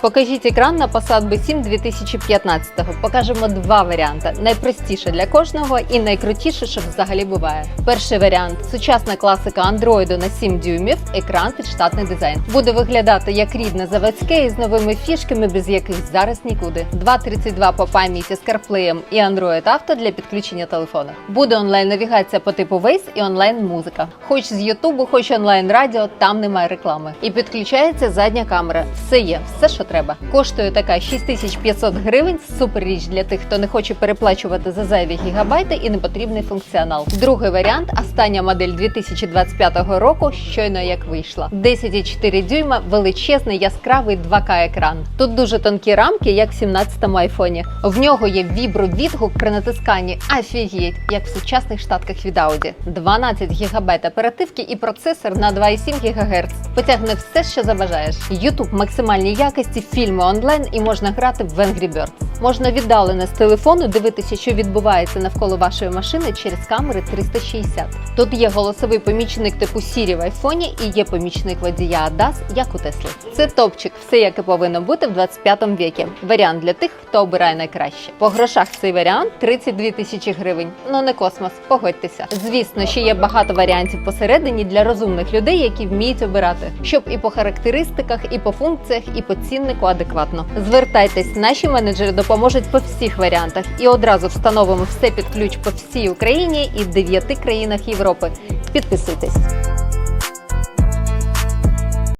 Покажіть екран на Passat B7 2015. Покажемо два варіанти: найпростіше для кожного і найкрутіше, що взагалі буває. Перший варіант сучасна класика Android на 7 дюймів, екран під штатний дизайн. Буде виглядати як рідне заводське із новими фішками, без яких зараз нікуди. 2.32 по пам'яті з CarPlay і Android Auto для підключення телефону. Буде онлайн-навігація по типу Waze і онлайн-музика. Хоч з Ютубу, хоч онлайн-радіо, там немає реклами. І підключається задня камера. Все є, все, що треба. Коштує така 6500 гривень. Супер річ для тих, хто не хоче переплачувати за зайві гігабайти і непотрібний функціонал. Другий варіант остання модель 2025 року, щойно як вийшла. 10,4 дюйма, величезний яскравий 2К екран. Тут дуже тонкі рамки, як в 17-му айфоні. В нього є вібро-відгук при натисканні. Афігеть, як в сучасних штатках від Audi. 12 ГБ оперативки і процесор на 2,7 ГГц. Потягне все, що забажаєш. YouTube максимальній якості, фільми онлайн і можна грати в Angry Birds. Можна віддалено з телефону дивитися, що відбувається навколо вашої машини через камери 360. Тут є голосовий помічник типу Siri в айфоні і є помічник водія ADAS, як у Тесли. Це топчик, все як і повинно бути в 25 віці. Варіант для тих, хто обирає найкраще. По грошах цей варіант 32 тисячі гривень. Ну не космос, погодьтеся. Звісно, ще є багато варіантів посередині для розумних людей, які вміють обирати, щоб і по характеристиках, і по функціях, і по ціннику адекватно. Звертайтесь, наші менеджери допоможуть по всіх варіантах і одразу встановимо все під ключ по всій Україні і дев'яти країнах Європи. Підписуйтесь.